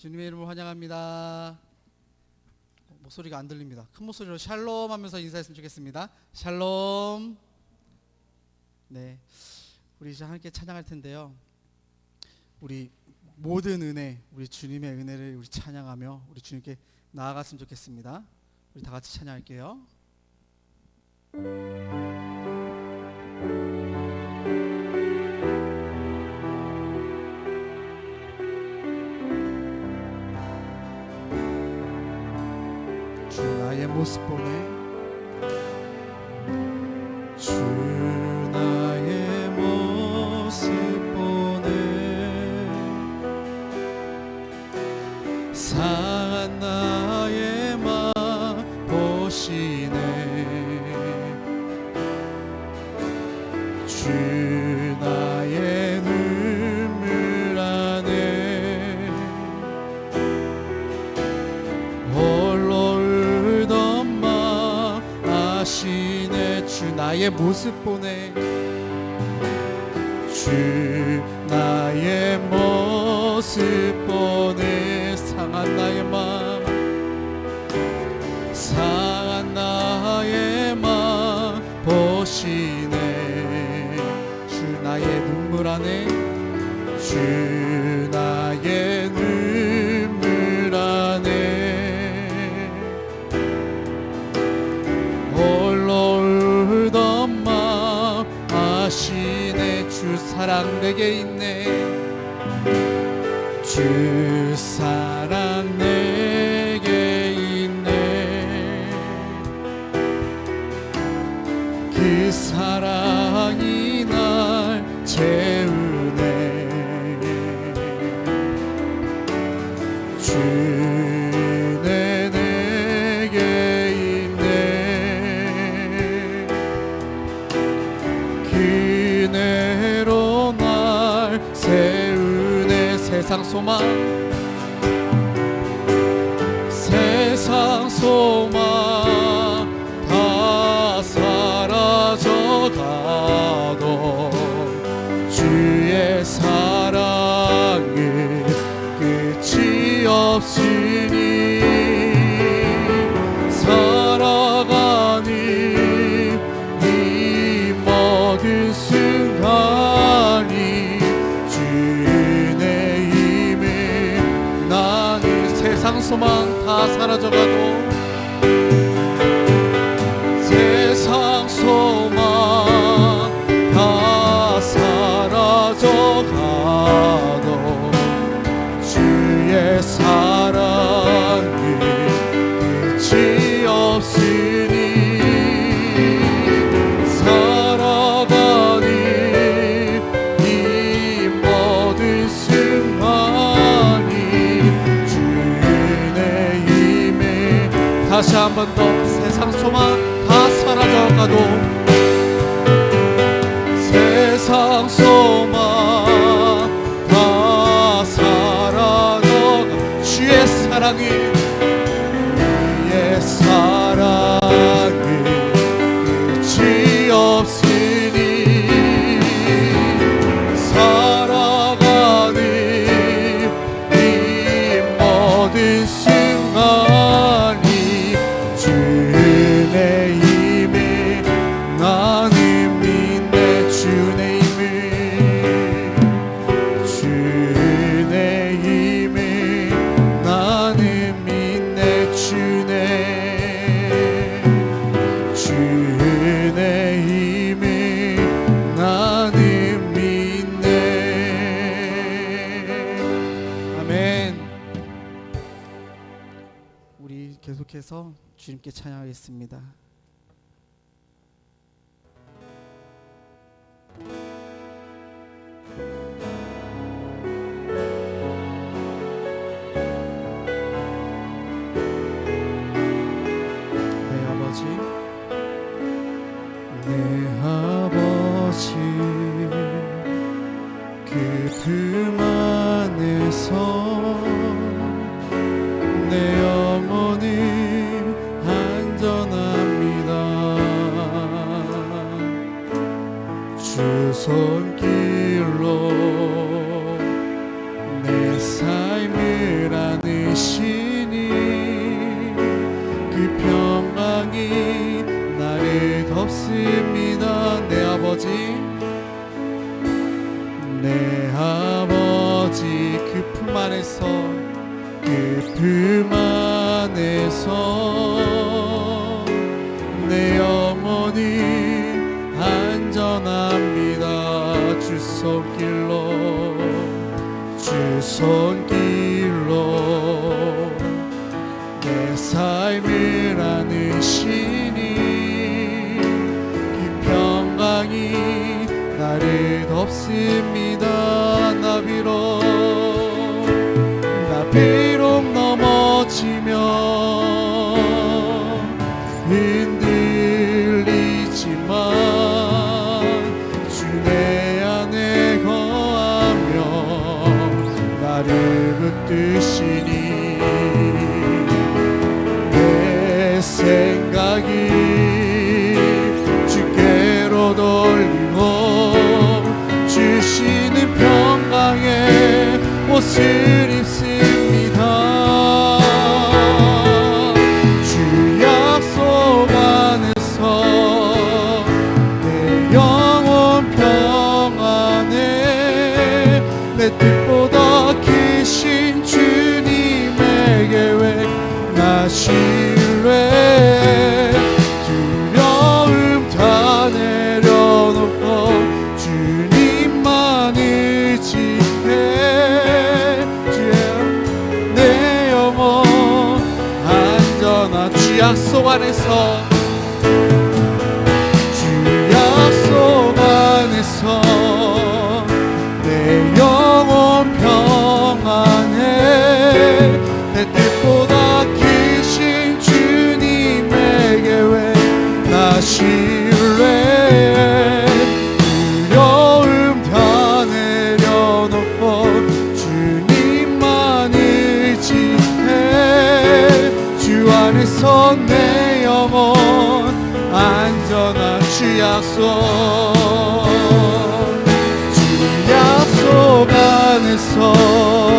주님의 이름을 환영합니다. 목소리가 안 들립니다. 큰 목소리로 샬롬 하면서 인사했으면 좋겠습니다. 샬롬. 네. 우리 이제 함께 찬양할 텐데요. 우리 모든 은혜, 우리 주님의 은혜를 우리 찬양하며 우리 주님께 나아갔으면 좋겠습니다. 우리 다 같이 찬양할게요. 주 나의 모습 보내 주 모습 보내. 주 나의 모습 보내. 상한 나의 맘 상한 나의 맘 보시네. 주 나의 눈물 안에. 주 사랑 내게 있네. 주 사랑 내게 있네. 그 사랑이 날 채우네. 주 woman 소망 다 사라져가도 sorma 주님께 찬양하겠습니다. 내 아버지. 내 아버지. 그품 안에서 영혼이 안전합니다. 주 손길로 주 손길로. 내 삶을 안으시니 이 평강이 나를 덮습 약속 주 약속 주 약속 안에서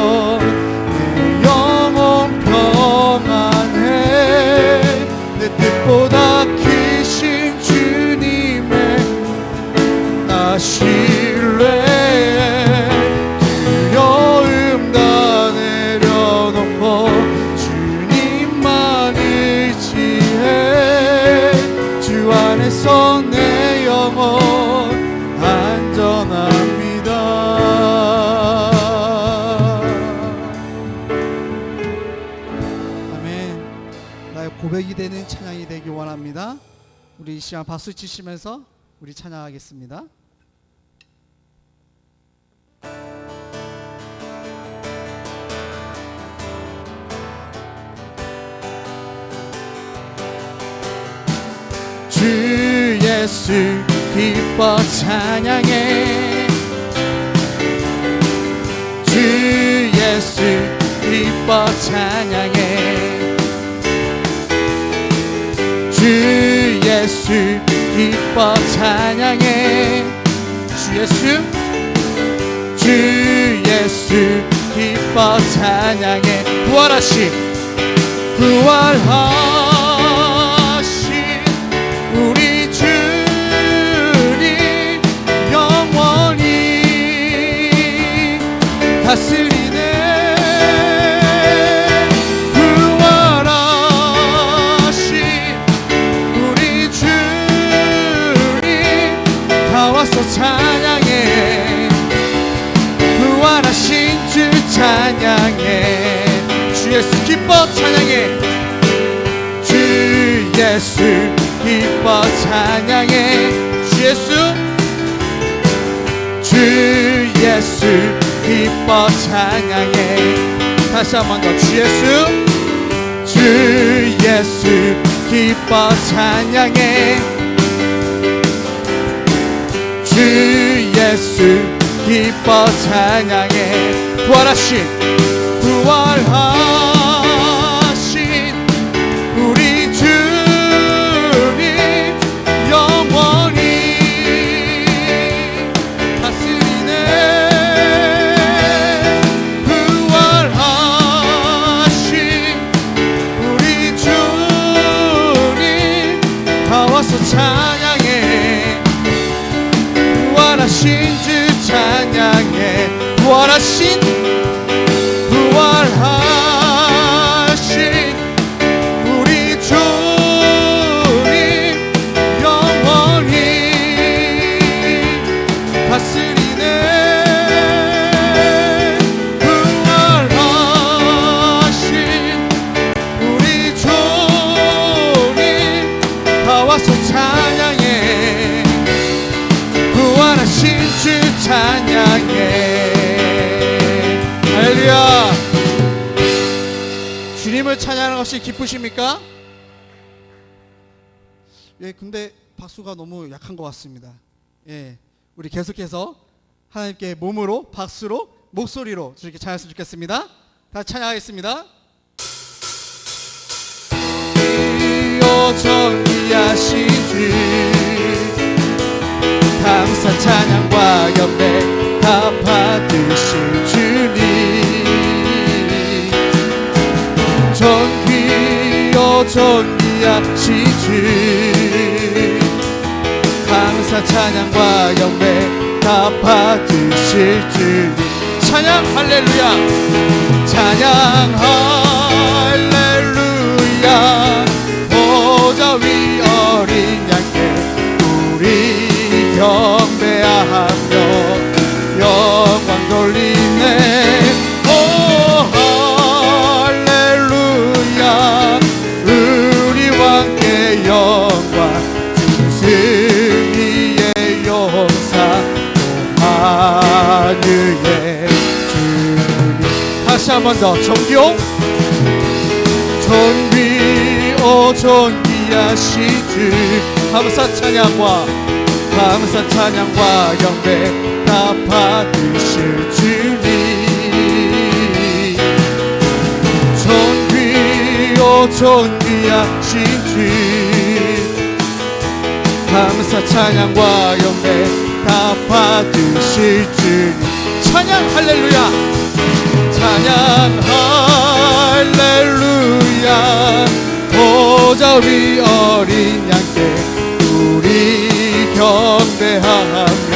나의 고백이 되는 찬양이 되기 원합니다. 우리 이 시간 박수 치시면서 우리 찬양하겠습니다. 주 예수 기뻐 찬양해. 주 예수 기뻐 찬양해 예수 기뻐 찬양해. 주 예수. 주 예수 기뻐 찬양해. 부활하신 부활하 예수 기뻐 찬양해. 주 예수. 주 예수 기뻐 찬양해. 다시 한 번 더 주 예수. 주 예수 기뻐 찬양해. 주 예수 기뻐 찬양해. 부활하신 부활하 부활 주님을 찬양하는 것이 기쁘십니까? 예, 근데 박수가 너무 약한 것 같습니다. 예, 우리 계속해서 하나님께 몸으로, 박수로, 목소리로 이렇게 찬양했으면 좋겠습니다. 다 찬양하겠습니다. 전이하신 주 감사 찬양과 연배 다 받으실 전귀하신 주 감사 찬양과 영배 다 받으실 주님. 찬양 할렐루야. 찬양 할렐루야. 보좌 위 어린 양께 우리 경 한 번 더. 정기용 전비 오 전비하신 주 감사 찬양과 감사 찬양과 영배 다 받으실 주님. 전비 오 전비하신 주 감사 찬양과 영배 다 받으실 주님. 찬양 할렐루야 찬양 할렐루야. 보좌 위 어린 양께 우리 경배하며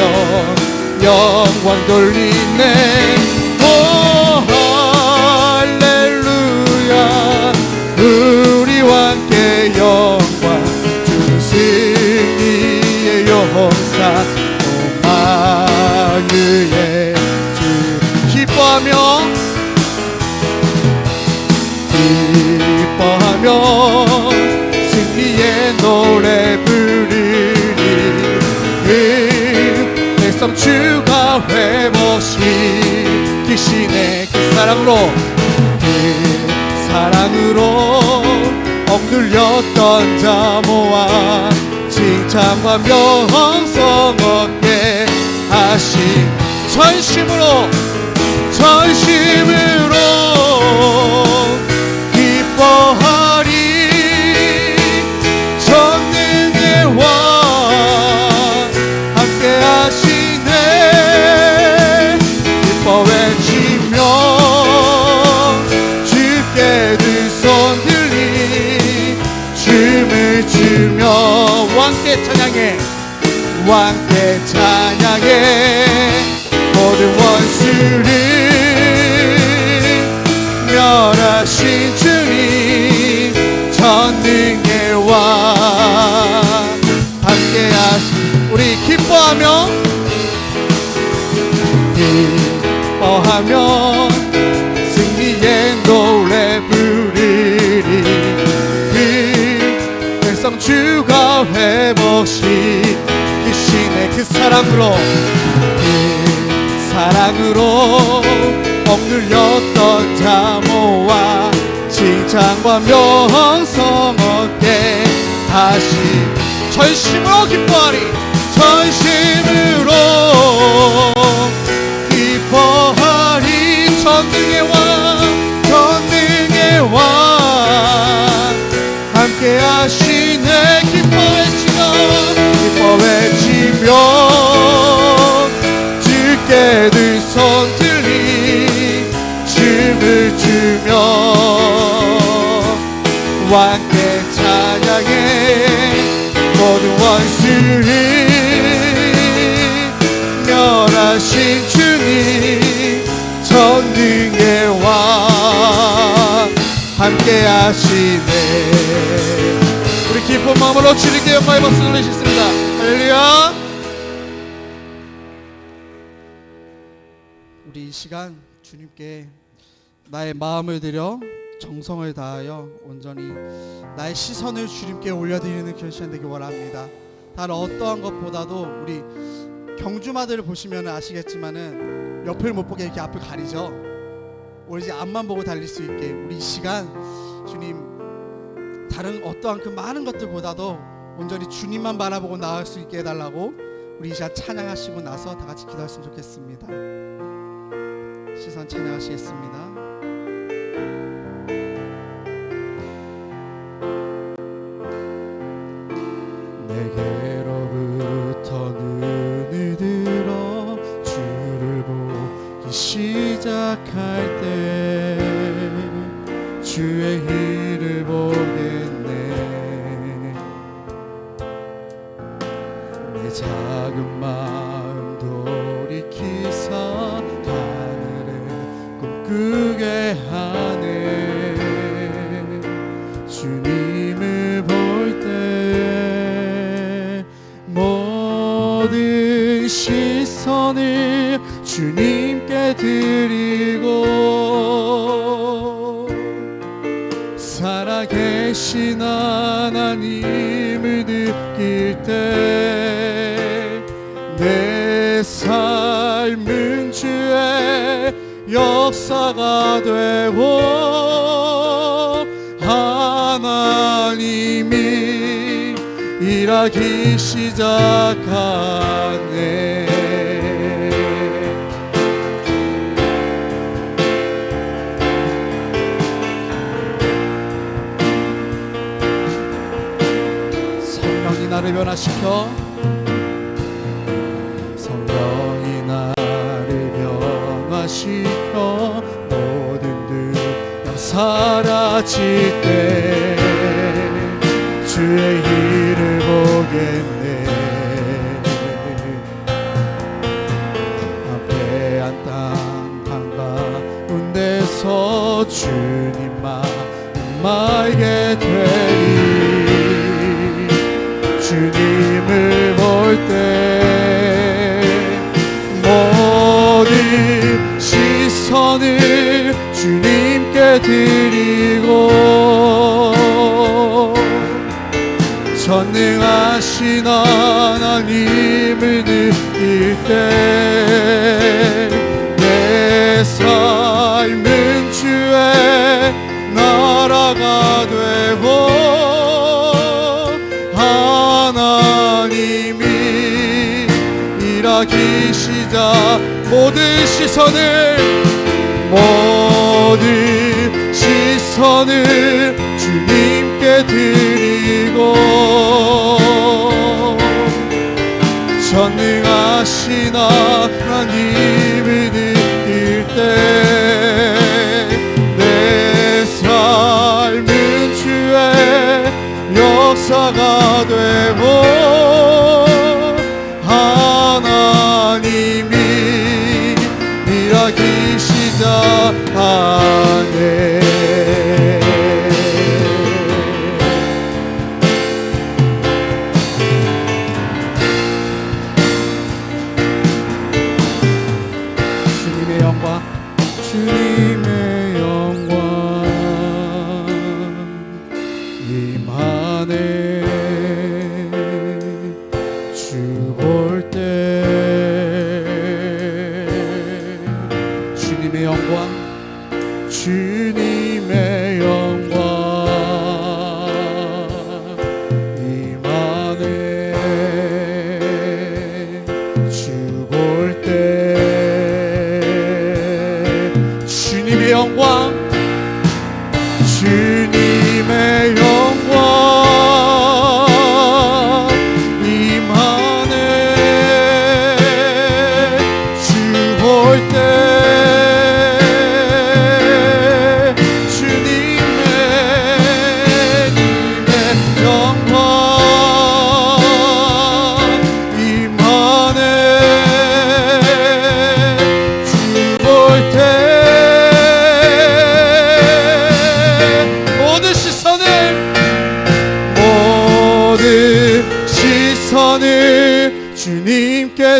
영광 돌리네 사랑으로. 그 사랑으로 억눌렸던 자 모아 칭찬과 명성 얻게 하신 전심으로 전심으 왕께 찬양해. 모든 원수를 멸하신 주님 전능의 왕. 함께 하시 우리 기뻐하며 기뻐하며 사랑으로 그 사랑으로 억눌렸던 자 모아 칭찬과 명성 얻게 다시 전심으로 기뻐하리 전심으로 하시네 우리 기쁜 마음으로 주님께 영광의 박수 돌리셨습니다 할렐루야 우리 이 시간 주님께 나의 마음을 들여 정성을 다하여 온전히 나의 시선을 주님께 올려드리는 시간 되길 원합니다. 다른 어떠한 것보다도 우리 경주마들을 보시면 아시겠지만은 옆을 못 보게 이렇게 앞을 가리죠. 오로지 앞만 보고 달릴 수 있게 우리 이 시간 주님 다른 어떠한 그 많은 것들보다도 온전히 주님만 바라보고 나아갈 수 있게 해달라고 우리 이 시간 찬양하시고 나서 다 같이 기도했으면 좋겠습니다. 시선 찬양하시겠습니다. 살아계신 하나님을 느낄 때 내 삶은 주의 역사가 되고 하나님이 일하기 시작하네 시켜 모든 두려움 사라질 때 하나님을 느낄 때 내 삶은 주의 나라가 되고 하나님이 일하기 시작. 모든 시선을 모든 시선을 주님께 드리고 하신 하나님을 느낄 때 내 삶은 주의 역사가 되고 주님의 영광 주님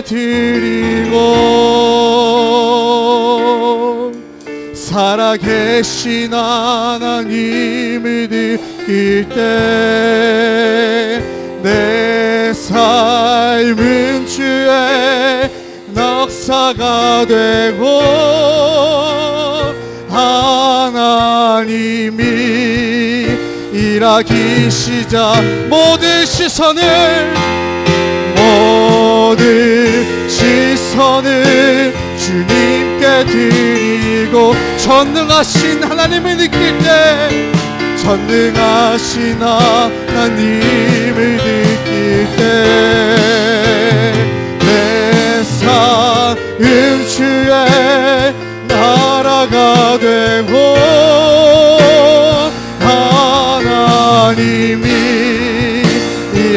드리고 살아계신 하나님을 느낄 때 내 삶은 주의 넉사가 되고 하나님이 일하기 시작. 모든 시선을 모든 시선을 주님께 드리고 전능하신 하나님을 느낄 때 전능하신 하나님을 느낄 때 내 삶은 주의 나라가 되고 하나님이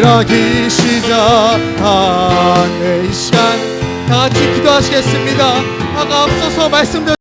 일하기 시작하는 이 시간 다 같이 기도하시겠습니다. 아까 앞서서 말씀드렸